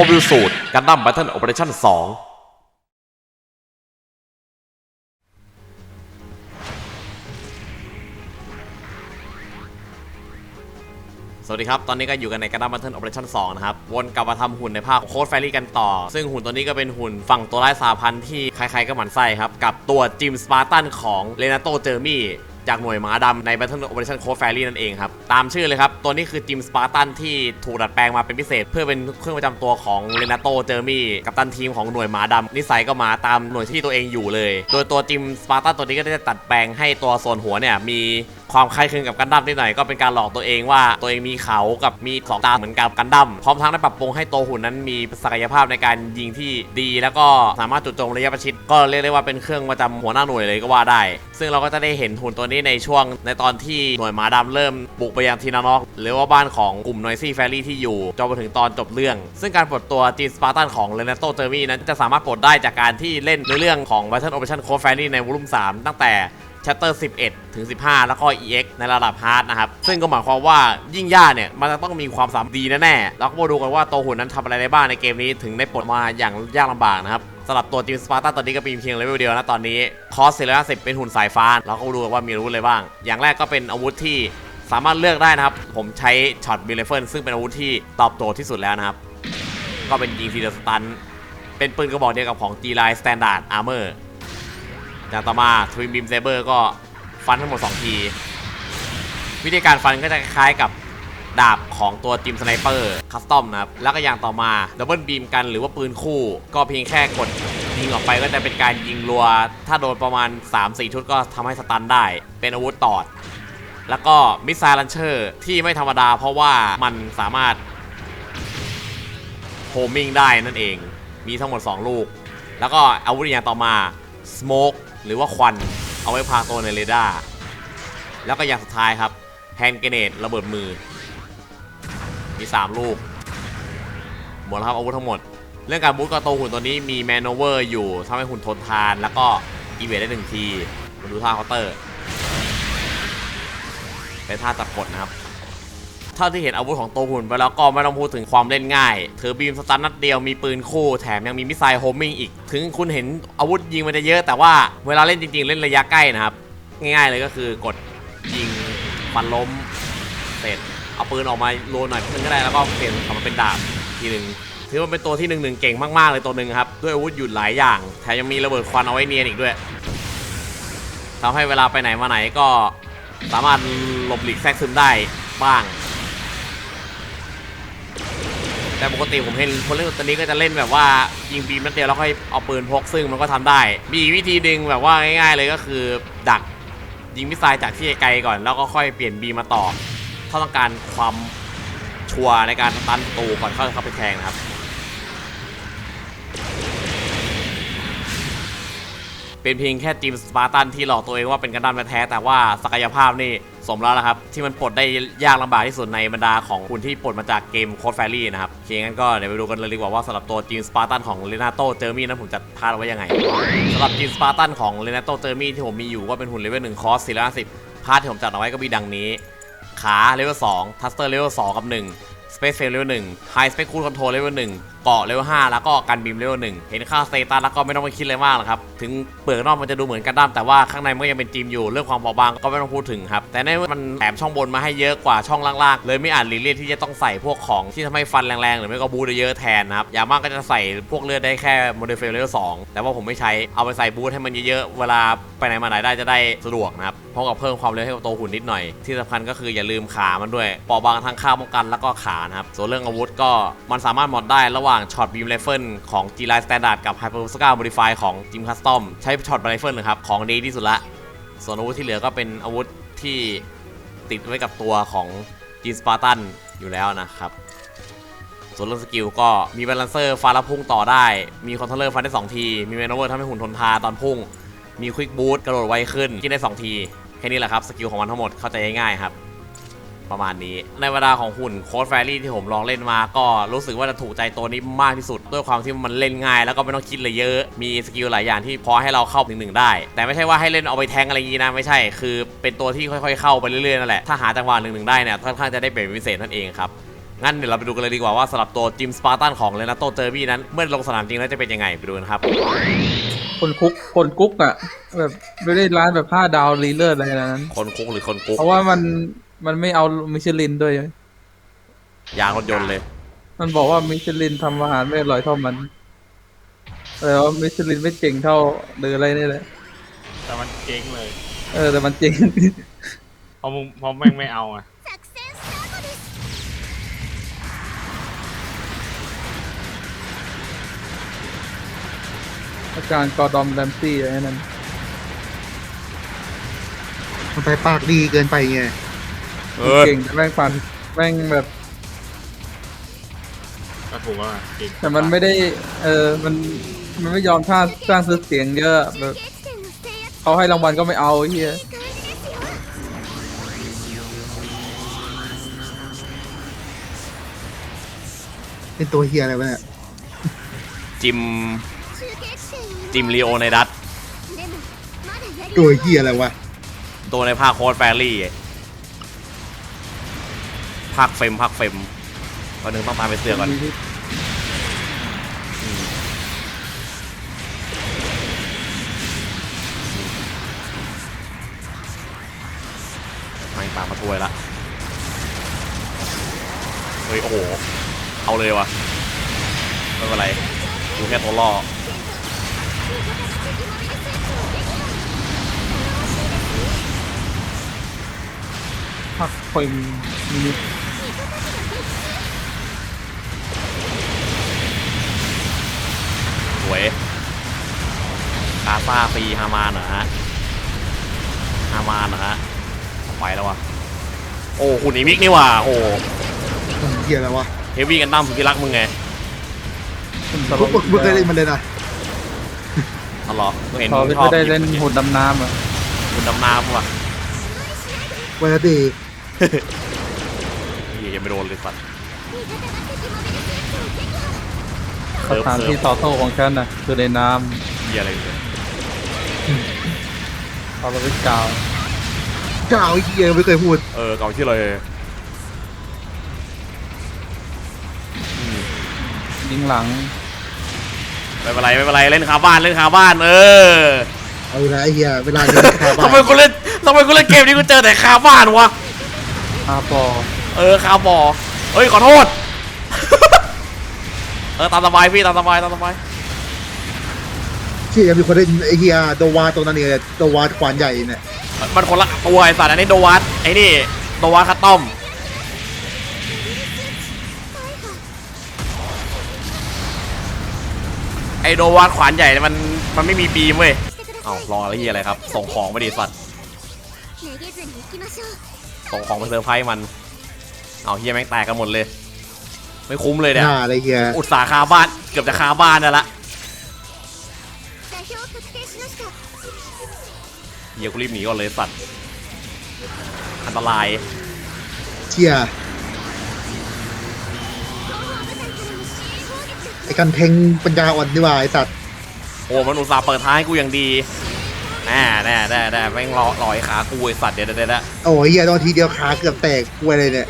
โมบิลสูตรกันดั้มแบทเทิลโอเปอเรชั่น2สวัสดีครับ ตอนนี้ก็อยู่กันในกันดั้มแบทเทิลโอเปอเรชั่น2นะครับ วนกลับมาทำหุ่นในภาคโค้ดแฟรี่กันต่อ ซึ่งหุ่นตัวนี้ก็เป็นหุ่นฝั่งตัวร้ายสาพันธ์ที่ใครๆก็หมั่นไส้ครับ กับตัวจิมสปาร์ตันของเลนาโตเจอร์มี่จากหน่วยหมาดำใน Battle Operation Code Fairy นั่นเองครับ ตามชื่อเลยครับ ตัวนี้คือจิมสปาร์ตันที่ถูกดัดแปลงมาเป็นพิเศษ เพื่อเป็นเครื่องประจำตัวของเรนาโตเจอร์มี่กับตันทีมของหน่วยหมาดำนิสัยก็มาตามหน่วยที่ตัวเองอยู่เลย โดยตัวจิมสปาร์ตันตัวนี้ก็ได้ตัดแปลงให้ตัวส่วนหัวเนี่ยมี ความคล้ายคลึงกับกันดั้มนิดหน่อยก็เป็นการหลอกตัวเองว่าตัวเองมีเขากับมีสองตาเหมือนกับกันดั้มพร้อมทั้งได้ปรับปรุงให้ตัวหุ่นนั้นมีศักยภาพในการยิงที่ดี แล้วก็สามารถจุดโจมระยะประชิดก็เรียกได้ว่าเป็นเครื่องประจำหัวหน้าหน่วยเลยก็ว่าได้ ซึ่งเราก็จะได้เห็นหุ่นตัวนี้ในช่วงในตอนที่หน่วยหมาดำเริ่มบุกไปยังทีนานอกหรือว่าบ้านของกลุ่มนอยซี่แฟรี่ที่อยู่จนมาถึงตอนจบเรื่อง ซึ่งการปลดตัวจีนสปาร์ตันของเลนโตเจอร์มี่นั้นจะสามารถปลดได้จากการที่เล่นในเรื่องของ Battle Operation Code Fairy ในวอลุ่ม3ตั้งแต่ Chapter 11 ถึง 15 แล้วก็ EX ในระดับฮาร์ดนะครับ ซึ่งก็หมายความว่ายิ่งยากเนี่ย มันจะต้องมีความสามารถดีแน่ๆแล้วก็มาดูกันว่าตัวหุ่นนั้นทำอะไรได้บ้างในเกมนี้ถึงได้ปลดมาอย่างยากลำบากนะครับสำหรับตัวจิมสปาร์ตันตอนนี้ก็มีเพียงเลเวลเดียวนะตอนนี้คอส450เป็นหุ่นสายฟ้าเราก็ดูกันว่ามีอาวุธอะไรบ้าง อย่างแรกก็เป็นอาวุธที่สามารถเลือกได้นะครับ ผมใช้ช็อตบิลเลเฟิลซึ่งเป็นอาวุธที่ตอบโจทย์ที่สุดแล้วนะครับ ก็เป็นยิงทีเดียวสตันเป็นปืนกระบอกเดียวกับของ G-Line Standard Armor อ ย่างต่อมาทวินบีมเซเบอร์ก็ฟันทั้งหมด 2 ที วิธีการฟันก็จะคล้ายกับดาบของตัวจิมสไนเปอร์คัสตอมนะครับ แล้วก็อย่างต่อมาดับเบิลบีมกันหรือว่าปืนคู่ ก็เพียงแค่กดยิงออกไปก็จะเป็นการยิงรัว ถ้าโดนประมาณ 3-4 ชุดก็ทำให้สตันได้ เป็นอาวุธตอด แล้วก็มิสไซลันเชอร์ที่ไม่ธรรมดาเพราะว่ามันสามารถโฮมิงได้นั่นเอง มีทั้งหมด 2 ลูก แล้วก็อาวุธอย่างต่อมา Smoke หรือว่าควันเอาไว้พางตัวในเรดาร์แล้วก็อย่างสุดท้ายครับแฮนด์เกเนตระเบิดมือ มี 3 ลูก หมดแล้วครับอาวุธทั้งหมด เรื่องการบูทกระโตวหุ่นตัวนี้มีแมนโนเวอร์อยู่ทำให้หุ่นทนทาน แล้วก็อีเวนได้หนึ่งทีมาดูท่าเคาน์เตอร์ เป็นท่าจับกดนะครับ เท่าที่เห็นอาวุธของตัวหุ่นไปแล้วก็ไม่ต้องพูดถึงความเล่นง่ายถือบีมสตันนัดเดียวมีปืนคู่แถมยังมีมิสไซล์โฮมมิ่งอีก ถึงคุณเห็นอาวุธยิงมันจะเยอะ แต่ว่าเวลาเล่นจริง ๆ เล่นระยะใกล้นะครับ ง่ายๆเลยก็คือกดยิงฟันล้มเสร็จเอาปืนออกมาโรยหน่อยนึงก็ได้แล้วก็เปลี่ยนกลับมาเป็นดาบทีหนึ่งถือว่าเป็นตัวที่หนึ่งหนึ่งเก่งมากๆเลยตัวหนึ่งครับด้วยอาวุธหยุดหลายอย่างแถมยังมีระเบิดควันเอาไว้เนียนอีกด้วยทำให้เวลาไปไหนมาไหนก็สามารถหลบหลีกแทรกซึมได้บ้าง แต่ปกติผมเห็นคนเล่นตัวนี้ก็จะเล่นแบบว่ายิงบีมนัดเดียวแล้วค่อยเอาปืนพกซึ่งมันก็ทำได้ มีวิธีดึงแบบว่าง่าย ๆ เลยก็คือ ดักยิงมิสไซล์จากที่ไกลก่อน แล้วก็ค่อยเปลี่ยนบีมมาต่อ ถ้าต้องการความชัวในการตันตูก่อนเข้าเข้าไปแทงนะครับ เป็นเพียงแค่จิมสปาร์ตันที่หลอกตัวเองว่าเป็นกันดั้มแท้แต่ว่าศักยภาพนี่สมแล้วนะครับ ที่มันปลดได้ยากลำบากที่สุดในบรรดาของคุณที่ปลดมาจากเกมโคดแฟรี่นะครับโอเคงั้นก็เดี๋ยวไปดูกันเลยดีกว่าว่าสำหรับตัวจิมสปาร์ตันของเลนาโตเจอร์มี่นั้นผมจะพาดไว้ยังไงสำหรับจิมสปาร์ตันของเลนาโตเจอร์มี่ที่ผมมีอยู่ก็เป็นหุ่นเลเวลหนึ่งคอส450พาร์ทที่ผมจัดเอาไว้ก็มีดังนี้ ขาเลเวล2ทัสเตอร์เลเวล2กับ1 Space f a i l เลเวล1 High Space Cruise Control เลเวล1เกาะเลเวล5แล้วก็กันบีมเลเวล1เห็นค่าสเตตัสแล้วก็ไม่ต้องไปคิดอะไรมากหรอกครับ ถึงเปลือกนอกมันจะดูเหมือนกันดั้มแต่ว่าข้างในมันก็ยังเป็นจีมอยู่ เรื่องความเบาบางก็ไม่ต้องพูดถึงครับ แต่ในมันแถมช่องบนมาให้เยอะกว่าช่องล่างๆ เลยไม่อาจหลีกเลี่ยงที่จะต้องใส่พวกของที่ทำให้ฟันแรงๆ หรือไม่ก็บูทได้เยอะแทนนะครับ อย่างมากก็จะใส่พวกเลือดได้แค่โมเดลเฟลเลเวล2แต่ว่าผมไม่ใช้ เอาไปใส่บูทให้มันเยอะๆ เวลาไปไหนมาไหนได้จะได้สะดวกนะครับพร้อมกับเพิ่มความเร็วให้กับตัวหุ่นนิดหน่อย ที่สำคัญก็คืออย่าลืมขามันด้วยเปอบางทั้งข้าวป้องกันแล้วก็ขานะครับส่วนเรื่องอาวุธก็มันสามารถมอดได้ระหว่างช็อตบีมไรเฟิลของ G Line Standard กับ Hyper s c a Modify ของ Jim Custom ใช้ช็อตไรเฟิลนะครับ ของดีที่สุดละ ส่วนอาวุธที่เหลือก็เป็นอาวุธที่ติดไว้กับตัวของ Jim Spartan อยู่แล้วนะครับ ส่วนเรื่องสกิลก็มีบาลานเซอร์ฟันแล้วพุ่งต่อได้ มีคอนโทรลเลอร์ฟันได้ 2 ที มีแมนโวอร์ทำให้หุ่นทนทานตอนพุ่ง มีควิกบูทกระโดดไวขึ้นกินได้ 2 ที แค่นี้แหละครับ สกิลของมันทั้งหมดเข้าใจง่ายๆครับ ประมาณนี้ ในเวลาของหุ่นโค้ดแฟรี่ที่ผมลองเล่นมา ก็รู้สึกว่าจะถูกใจตัวนี้มากที่สุด ด้วยความที่มันเล่นง่าย แล้วก็ไม่ต้องคิดเลยเยอะ มีสกิลหลายอย่างที่พอให้เราเข้าถึงหนึ่งได้ แต่ไม่ใช่ว่าให้เล่นเอาไปแทงอะไรอย่างนี้นะไม่ใช่ คือเป็นตัวที่ค่อยๆเข้าไปเรื่อยๆนั่นแหละถ้าหาจังหวะหนึ่งหนึ่งได้เนี่ยค่อนข้างจะได้เปรียบเป็นพิเศษนั่นเองครับงั้นเดี๋ยวเราไปดูกันเลยดีกว่าว่าสำหรับตัวจิมสปาร์ตันของเลนาโตเจอร์บี้นั้น เมื่อลงสนามจริงแล้วจะเป็นยังไงไปดูกันครับ คนคุกคนกุ๊กอะแบบไม่ได้ร้านแบบห้าดาวรีเลอร์อะไรนั้น คนคุกหรือคนกุ๊กเพราะว่ามัน มันไม่เอามิชลินด้วย ยางรถยนต์เลย มันบอกว่ามิชลินทำอาหารไม่อร่อยเท่ามันแต่ว่ามิชลินไม่เจ๋งเท่าหรืออะไรนี่แหละ แต่มันเจ๊งเลยเออแต่มันเจ๋ง เพราะมึงเพราะแม่งไม่เอาอะอาจารย์กอดอมแรมซี่อะไรนั้นมันไปปากดีเกินไปไง เก่งแต่ม่งฟันแม่งแบบแต่ผกว่าแต่มันไม่ได้ เออ มัน มันไม่ยอมท่าสร้างซื้อเสียงเยอะแบบเขาให้รางวัลก็ไม่เอาเฮียเป็นตัวเฮียอะไรวะเนี่ยจิมจิมลีโอในดัตตัวเฮียอะไรวะตัวในภาคโคดแฟรี่ ภาคเฟมภาคเฟมวันหนึ่งต้องตามไปเสือก่อนไม่ตามมาถ้วยละเฮ้ยโอ้โห เอาเลยวะไม่เป็นไรกูแค่ตัวล่อพักคอยมินิส ซ่าฟรีฮามานเหรอฮะฮามานเหรอฮะไปแล้ววะโอ้หุ่นอีมิกนี่ว่ะโอ้เฮียอะไรวะเฮฟวี่กันตั้มสุดที่รักมึงไงกูกดมึงเคยเล่นมาเลยนะอ๋อเหรอเห็นชเขาไม่อบได้เล่นหุ่นดำน้ำอะหุ่นดำน้ำว่ะเวลาตีเฮียยังไม่โดนเลยสัตว์สถานที่ต่อโต้ของฉันน่ะคือในน้ำเฮียอะไรเนี่ยำเขาเราไปกล่าวเจ้าไอ้เฮียไม่เคยพูดเออเก่าชื่ออะไรอืมยิงหลังไม่เป็นไรไม่เป็นไรเล่นคาบ้านเล่นคาบ้าน เออเอาละไอ้เฮียเวลาเดินคาบ้าทำไมนกูเล่นทำไมกูเล่นเกมนี้กูเจอแต่คาบ้านวะอาปอเออคาบอเฮ้ยขอโทษ เออตามสบายพี่ตามสบายตามสบาย ที่ยังมีคนเล่นไอเฮียโดวาตัวนั้นเนี่ยโดวาขวานใหญ่เนี่ยมันคนละตัวไอสัตว์อันนี้โดวัตไอนี่โดวัตคัตตอมไอโดวัตขวานใหญ่เนี่ยมันมันไม่มีบีมเว้ยเอารออะไรเฮียอะไรครับ ส่งของไปดีสัตว์ส่งของไปเซอร์ไพรส์มันเอาเฮียแม่งแตกกันหมดเลย ไม่คุ้มเลยเนี่ยเฮียอุตสาห์คาบ้านเกือบจะคาบ้านนั่นละ เฮียกูรีบหนีก่อนเลยสัตว์ อันตราย เชี่ยไอ้กันเทงปัญญาอ่อนดีกว่าไอ้สัตว์โอ้มันอุตส่าห์เปิดท้ายกูอย่างดีแน่แน่แน่แน่แม่งรอรอยขากูไอสัตว์เดี๋ยวเดี๋ยวเโอ้ยเฮียโอนทีเดียวขาเกือบแตกกูเลยเนี่ย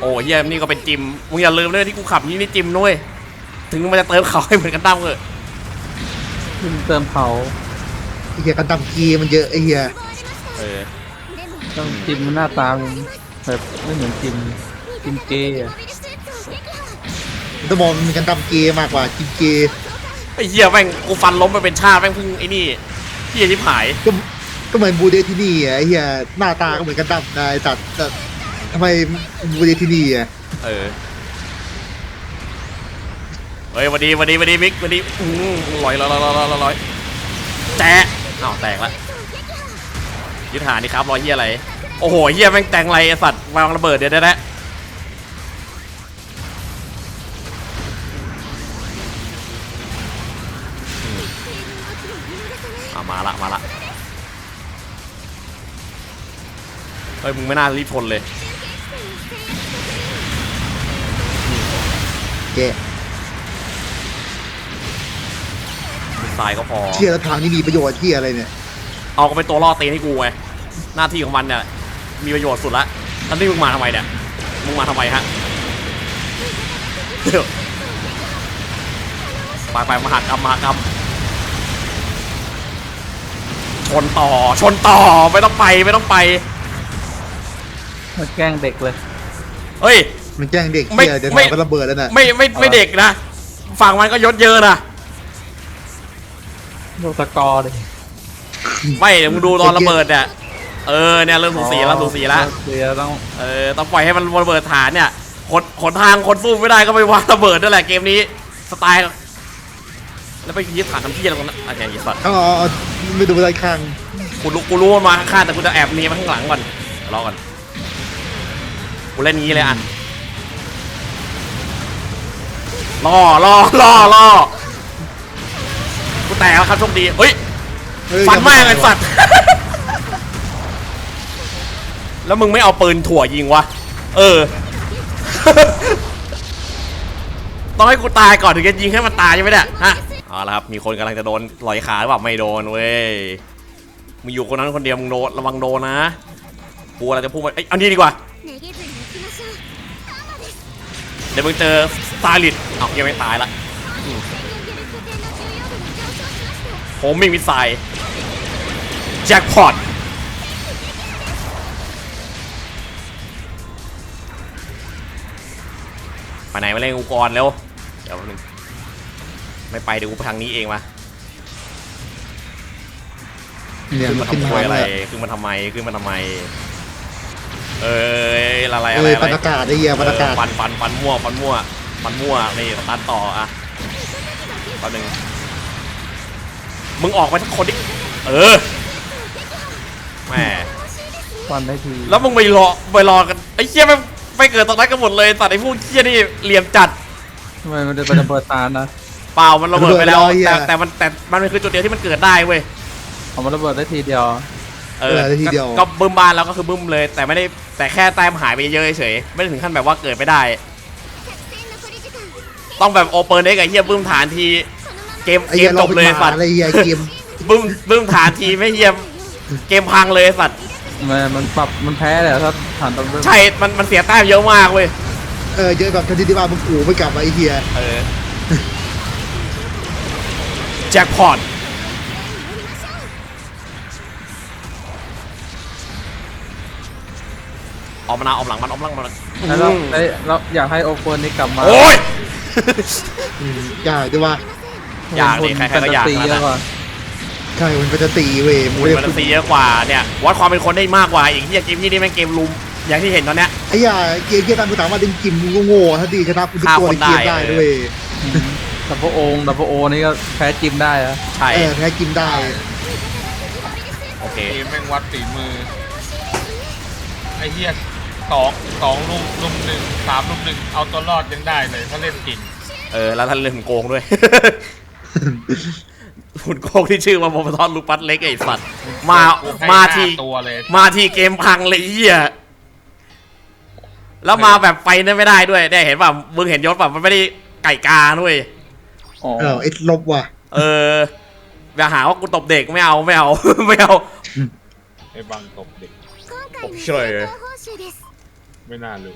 โอ้ยเฮียนี่ก็เป็นจิมมึงอย่าลืมเลยที่กูขับนี่นี่จิมด้วย ถึงมันจะเติมเขาให้เหมือนกันตั้มเลย เติมเขา ไอเหี้ยกันตำกีมันเยอะไอ้เหี้ยต้องจิมมันหน้าตาแบบไม่เหมือนจิมจิมเกย์อะมันต้องมองมันเป็กันตำกีมากกว่าจิมเกย์ไอ้เหี้ยแม่งกูฟันล้มไปเป็นชาแม่งเพึ่งไอ้นี่เหี้ยที่หายก็ก็เหมือนบูเดทินี่อะไอเหี้ยหน้าตาก็เหมือนกันตำได้ตัดแต่ทำไมบูเดทินี่อะเออเฮ้ยวันดีวันดีวันดีมิกวันดีอืมลอยลอยลอยลอยลอย อ้าวแตกละยึดหานี่ครับรอยเฮียอะไร โอ้โหเฮียแม่งแตงไรไอสัตว์วางระเบิดเดี๋ยวได้แล้วอะมาละมาละเฮ้ยมึงไม่น่ารีบชนเลยแก ทรายก็พอ เชี่ยแล้วทางนี้มีประโยชน์ที่อะไรเนี่ยเอาก็เป็นตัวล่อตีนให้กูไงหน้าที่ของมันเนี่ยมีประโยชน์สุดละแล้วนี่มึงมาทำไมเนี่ยมึงมาทำไมฮะไปไปมหากรรมมหากรรมชนต่อชนต่อไม่ต้องไปไม่ต้องไปมันแกล้งเด็กเลย เฮ้ย มันแกล้งเด็กไม่เหี้ยเดี๋ยวไม่ทำก็ระเบิดแล้วน่ะ ไม่ไม่ไม่เด็กนะ ฝั่งมันก็ยศเยอะนะ โลกตะกอร์เลยไม่เดี๋ยวมึงดูตอนระเบิดเนี่ยเออเนี่ยเริ่มสูสีแล้วสูสีแล้วเสียต้องเออต้องปล่อยให้มันระเบิดฐานเนี่ยขนขนทางคนสู้ไม่ได้ก็ไปวางระเบิดนั่นแหละเกมนี้สไตล์แล้วไปยึดฐานทำที่อะไรตรงนั้นอะไรอย่างเงี้ยสัตว์เอาเอาเอาไม่ดูอะไรข้างกูรู้กูรู้ว่ามาข้างๆแต่กูจะแอบหนีมาข้างหลังก่อนรอก่อนกูเล่นงี้เลยอะล่อล่อล่อล่อกูแตกแล้วครับโชคดีเฮ้ย เฮ้ย ฟันแม่งไอ้สัตว์ แล้วมึงไม่เอาปืนถั่วยิงวะ เออ ต้องให้กูตายก่อนถึงจะยิงให้มันตายใช่ไหมเนี่ย ฮะ เอาละครับ มีคนกำลังจะโดนลอยขาหรือเปล่าไม่โดนเว้ย มึงอยู่คนนั้นคนเดียวมึงโดนระวังโดนนะ กูอะไรจะพูดไปเอ้ยเอานี่ดีกว่า めげずに行きましょうカンマです เดี๋ยวมึงเจอสไตลิสเอายังไม่ตายละ したผมมีมิสไซล์แจ็คพอตไปไหนมาเล่นกูก่อนเร็ว เดี๋ยวแป๊บนึงไม่ไปเดี๋ยวกูไปทางนี้เองมาเนี่ยขึ้นมัมานขึ้นทำมาควยอะไรเลยขึ้นมาทำไมขึ้นมาทำไม เอ้ยอะไรเออะไรออะไร บรรยากาศไอ้เหี้ยบรรยากาศ เออฟันฟันฟันมั่วฟันมั่วฟันมั่วนี่สตันต่ออะแป๊บนึง มึงออกมาทักคนดิเออแหมวันได้ทีแล้วมึงไปรอไปรอกันไอ้เชี่ยไม่ไปเกิดตองนั้นกันหมดเลยสัตว์ไอ้พวกเชี่ยนี่เหลี่ยมจัดทำไมมันจะไประเบิดตานนะเปล่ามันระเบิดไปแล้วแต่แต่มันแต่มันเป็นคือจุดเดียวที่มันเกิดได้เว้ยเอามันระเบิดได้ทีเดียวเออได้ทีเดียวก็บึ้มบานแล้วก็คือบึ้มเลย แต่ไม่ได้แต่แค่แต้มหายไปเยอะเฉยไม่ได้ถึงขั้นแบบว่าเกิดไม่ได้ ต้องแบบโอเปอร์เนกไอ้เหี้ยบึ้มฐานที เกมไอ้เกเหี้ยมจเราบเป็นเลยหสัมาตว์อะไรเหี้ยเกมบึ้มบึ้มฐานทีไม่เหี้ยเกมพังเลยสัตว์มันมันปรับมันแพ้แหละถ้าฐานตำรวจใช่มันมันเสียแต้มเยอะมากเว้ยเออเจอแบบทันทีที่ว่ามึงกูไม่กลับมาไอ้เหี้ยเออแจ็คพอตออกมานาออกหลังมันออกหลังมันแล้วเราได้เราอยากให้โอเปนนี้กลับมาโอ้ยอืมอยากจะว่า อยากดิใครๆก็อยากตีนะแล้วก่อนใช่มันก็จะตีเว้ยมูมันเรียมันตีเยอะกว่าเนี่ยวัดความเป็นคนได้มากกว่าอีกที่เกมที่นี่แม่งเกมลุมอย่างที่เห็นตอนเนี้ย ไอ้เหี้ยเกมเหี้ยตามกูถามว่าเล่นกิมมึงก็โง่ถ้าดีชนะกูทุกตัวในเกมฆ่าคนได้ได้ ด้วยดับเบิลโองดับเบิลโอนี่ก็แพ้จิมได้อะใช่เออแพ้กิมได้โอเคเกมแม่งวัดฝีมือ ไอ้เหี้ยสองสองลุมลุมหนึ่งสามลุมหนึ่งเอาตัวรอดยังได้เลย ถ้าเล่นจริง เออ แล้วท่านเล่นหุ่นโกงด้วย หุ่นโคกที่ชื่อว่าโมบทอนลูปัสเล็กไอ้สัตว์มามาที่ตัวเลย มาที่เกมพังเลยเหี้ยแล้วมาแบบไฟนั่นไม่ได้ด้วยได้เห็นป่ะมึงเห็นยศป่ะมันไม่ได้ไก่กาด้วยออเออไอ้ลบว่ะ เอออย่าหาว่ากูตบเด็กไม่เอาไม่เอาไม่เอาไอ้บังตบเด็กตบเฉยไม่น่าเลย